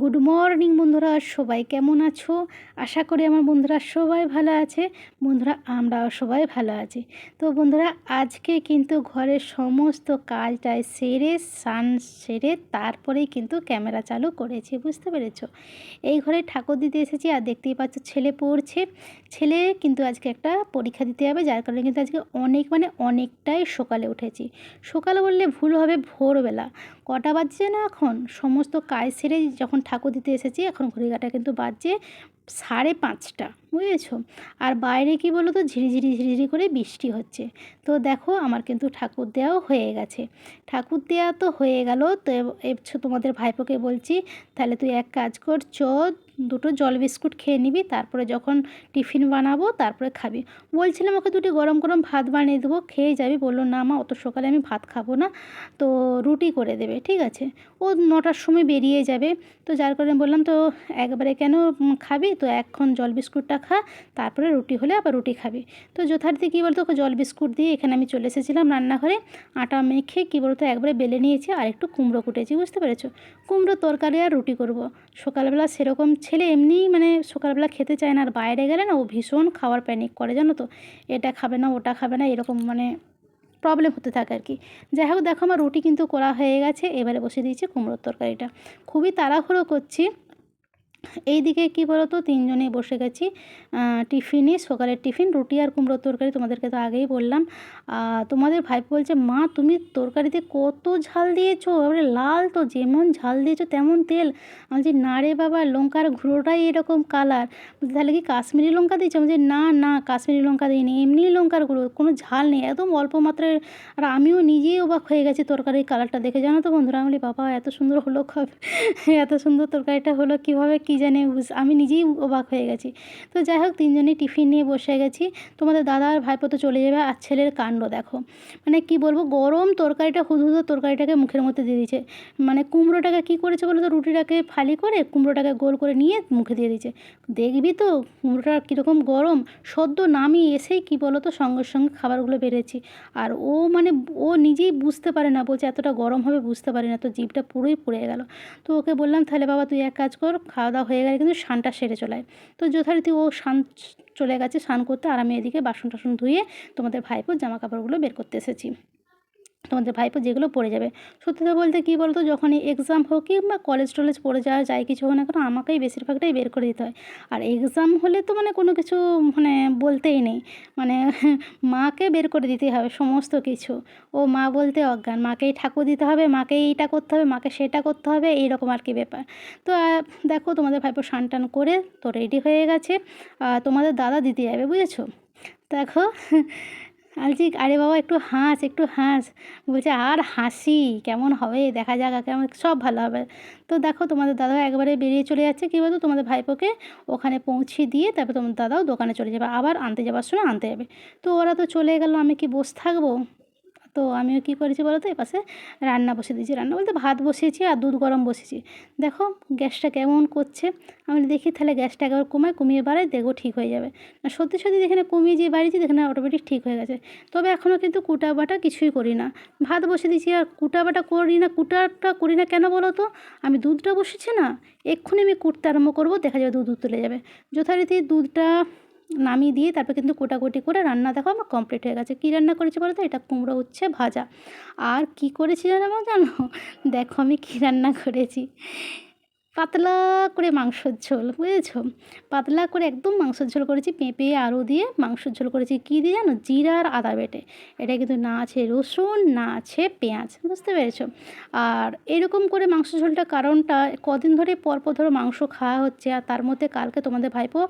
Good morning বন্ধুরা। সবাই কেমন আছো? আশা করি আমার বন্ধুরা সবাই ভালো আছে। বন্ধুরা, আমরাও সবাই ভালো আছি। তো বন্ধুরা, আজকে কিন্তু ঘরের সমস্ত কাজটাই সেরে সান সেরে তারপরেই কিন্তু ক্যামেরা চালু করেছি, বুঝতে পেরেছ? এই ঘরে ঠাকুর দিতে এসেছি, আর দেখতেই পাচ্ছ ছেলে পড়ছে। ছেলে কিন্তু আজকে একটা পরীক্ষা দিতে হবে যার কারণে কিন্তু আজকে অনেক মানে অনেকটাই সকালে উঠেছি। সকালে বললে ভুল হবে ভোরবেলা। কটা বাজছে না এখন? সমস্ত কাজ সেরে যখন ঠাকুর দিতে এসেছি, এখন ঘড়িঘাটা কিন্তু বাজছে সাড়ে পাঁচটা, বুঝেছ? আর বাইরে কি বলো তো ঝিরিঝিরি ঝিরিঝিরি করে বৃষ্টি হচ্ছে। তো দেখো আমার কিন্তু ঠাকুর দেওয়াও হয়ে গেছে। ঠাকুর দেওয়া তো হয়ে গেল, তো তোমাদের ভাইপোকে বলছি, তাহলে তুই এক কাজ কর চ দুটো জল বিস্কুট খেয়ে নিবি, তারপরে যখন টিফিন বানাবো তারপরে খাবি। বলছিলাম ওকে দুটি গরম গরম ভাত বানিয়ে দেবো, খেয়ে যাবি। বলল, না মা, অত সকালে আমি ভাত খাব না। তো রুটি করে দেবে, ঠিক আছে? ও নটার সময় বেরিয়ে যাবে। তো যার কারণে বললাম, তো একবারে কেন খাবি? তো এখন জল বিস্কুটটা খা, তারপরে রুটি হলে আবার রুটি খাবি। তো যথার্থে কী বলতো, ওকে জল বিস্কুট দিয়ে এখানে আমি চলে এসেছিলাম রান্নাঘরে। আটা মেখে কী বলতো, একবারে বেলে নিয়েছি আর একটু কুমড়ো কুটেছি, বুঝতে পেরেছ? কুমড়ো তরকারি আর রুটি করব। সকালবেলা সেরকম ছেলে এমনিই মানে সকালবেলা খেতে চায় না, আর বাইরে গেলে না ও ভীষণ খাওয়ার প্যানিক করে জানো তো। এটা খাবে না, ওটা খাবে না, এরকম মানে প্রবলেম হতে থাকে আর কি। যাই হোক, দেখো আমার রুটি কিন্তু করা হয়ে গেছে, এবারে বসে দিয়েছি কুমড়োর তরকারিটা। খুবই তাড়াহুড়ো করছি এই দিকে কী বলো তো তিনজনেই বসে গেছি। টিফিনে সকালের টিফিন, রুটি আর কুমড়োর তরকারি তোমাদেরকে তো আগেই বললাম। তোমাদের ভাই বলছে, মা, তুমি তরকারিতে কত ঝাল দিয়েছ? এবারে লাল তো, যেমন ঝাল দিয়েছ তেমন তেল। আমি যে না রে বাবা, লঙ্কার ঘুরোটাই এরকম কালার তাহলে কি কাশ্মীরি লঙ্কা দিয়েছ? আমি যে না না, কাশ্মীরি লঙ্কা দিইনি, এমনি লঙ্কার গুঁড়ো, কোনো ঝাল নেই, একদম অল্প মাত্রায়। আর আমিও নিজেই অবাক হয়ে গেছি তরকারির কালারটা দেখে। জানো তো বন্ধুরা, আমি বাবা, এত সুন্দর হলো এত সুন্দর তরকারিটা হলো, কীভাবে কী জানে আমি নিজেই অবাক হয়ে গেছি। তো যাই হোক তিনজনেই টিফিন নিয়ে বসে গেছি। তোমাদের দাদা আর ভাইপো তো চলে যাবে, আর ছেলের কাণ্ড দেখো। মানে কি বলব, গরম তরকারিটা, হুদহুদো তরকারিটাকে মুখের মধ্যে দিয়ে দিয়েছে। মানে কুমড়োটাকে কী করেছে বলো তো রুটিটাকে ফালি করে কুমড়োটাকে গোল করে নিয়ে মুখে দিয়ে দিয়েছে। দেখবি তো কুমড়োটা কীরকম গরম, সদ্য নামিয়ে এসেই কী বলো তো সঙ্গে সঙ্গে খাবারগুলো বেড়েছি। আর ও মানে ও নিজেই বুঝতে পারে না, বলছে এতটা গরম হবে বুঝতে পারে না, তো জিভটা পুরোই পুড়ে গেল। তো ওকে বললাম, তাহলে বাবা, তুই এক কাজ কর, খাওয়া দাওয়া হয়ে গেলে কিন্তু স্নানটা সেরে চলে তো যথারীতি ও স্নান চলে গেছে, স্নান করতে আর আমি এদিকে বাসন টাসন ধুয়ে তোমাদের ভাইপোর জামা কাপড়গুলো বের করতে এসেছি। তোমাদের ভাইপো যেগুলো পড়ে যাবে। সত্যি কথা বলতে কী বলতো, যখনই এক্সাম হোক কিংবা কলেজ টলেজ পড়ে যাওয়া যায় কিছু হোক না কেন, আমাকেই বেশিরভাগটাই বের করে দিতে হয়। আর এক্সাম হলে তো মানে কোনো কিছু মানে বলতেই নেই। মানে মাকে বের করে দিতেই হবে সমস্ত কিছু। ও মা বলতে অজ্ঞান, মাকেই ঠাকুর দিতে হবে মাকে এইটা করতে হবে, মাকে সেটা করতে হবে, এইরকম আর কি ব্যাপার। তো দেখো তোমাদের ভাইপো স্নান টান করে তো রেডি হয়ে গেছে। তোমাদের দাদা দিতে যাবে, বুঝেছ? দেখো বলছি আরে বাবা, একটু হাস একটু হাস। বলছে, আর হাসি, কেমন হবে? দেখা যাক কেমন সব ভালো হবে। তো দেখো, তোমাদের দাদা একবারে বেরিয়ে চলে যাচ্ছে। কী বলতো, তোমাদের ভাইপোকে ওখানে পৌঁছে দিয়ে তারপর তোমার দাদাও দোকানে চলে যাবে। আবার আনতে যাওয়ার সময় আনতে যাবে। তো ওরা তো চলে গেল, আমি কি বসে থাকব? তো আমিও কী করেছি বলো তো? এপাশে রান্না বসে দিয়েছি। রান্না বলতে ভাত বসিয়েছি আর দুধ গরম বসেছি দেখো গ্যাসটা কেমন করছে। আমি দেখি তাহলে গ্যাসটা একবার কমায়, কমিয়ে বাড়াই দেখব ঠিক হয়ে যাবে। না সত্যি সত্যি যেখানে কমিয়ে যে বাড়িয়েছি যেখানে অটোমেটিক ঠিক হয়ে গেছে। তবে এখনও কিন্তু কুটা বাটা কিছুই করি না। ভাত বসে দিয়েছি আর কুটা বাটা করি না, কুটাটা করি না কেন বলো তো? আমি দুধটা বসেছি না, এক্ষুনি আমি কুটতে আরম্ভ করব, দেখা যাবে দুধ তুলে যাবে। যথারীতি দুধটা নামিয়ে দিয়ে তারপর কিন্তু কোটাকুটি করে রান্না দেখো আমার কমপ্লিট হয়ে গেছে। কী রান্না করেছি বলো তো? এটা কুমড়ো হচ্ছে ভাজা। আর কি করেছি জানো জানো? দেখো আমি কী রান্না করেছি। পাতলা করে মাংসর ঝোল, বুঝেছ? পাতলা করে একদম মাংসর ঝোল করেছি, পেঁপে, আলু দিয়ে মাংসর ঝোল করেছি। কী দিয়ে জানো? জিরা আর আদা বেটে। এটা কিন্তু না আছে রসুন, না আছে পেঁয়াজ, বুঝতে পেরেছ? আর এরকম করে মাংস ঝোলটা, কারণটা কদিন ধরে, পরপর ধরো মাংস খাওয়া হচ্ছে। আর তার মধ্যে কালকে তোমাদের ভাইপো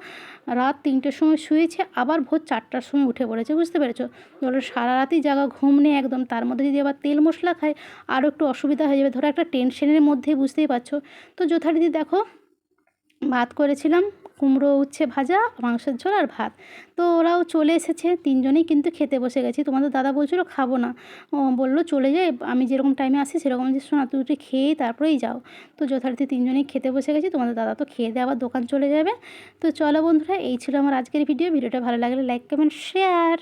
রাত তিনটের সময় শুয়েছে, আবার ভোর চারটার সময় উঠে পড়েছে, বুঝতে পেরেছ? ধরো সারা রাতই জায়গা ঘুম নেই একদম। তার মধ্যে যদি আবার তেল মশলা খায়, আরও একটু অসুবিধা হয়ে যাবে। ধরো একটা টেনশনের মধ্যেই বুঝতেই পারছ। তো যথারীতি দেখো, ভাত করেছিলাম, কুমড়ো, উচ্ছে ভাজা, মাংসের ঝোল আর ভাত। তো ওরাও চলে এসেছে, তিনজনেই কিন্তু খেতে বসে গেছি। তোমাদের দাদা বলছিলো, খাব না। বলল, চলে যাই আমি যেরকম টাইমে আসি সেরকম যে শোনা তুই উঠে খেয়েই তারপরেই যাও। তো যথারীতি তিনজনেই খেতে বসে গেছি। তোমাদের দাদা তো খেয়ে দিয়ে আবার দোকান চলে যাবে। তো চলো বন্ধুরা, এই ছিল আমার আজকের ভিডিও ভিডিওটা ভালো লাগলে লাইক কমেন্ট শেয়ার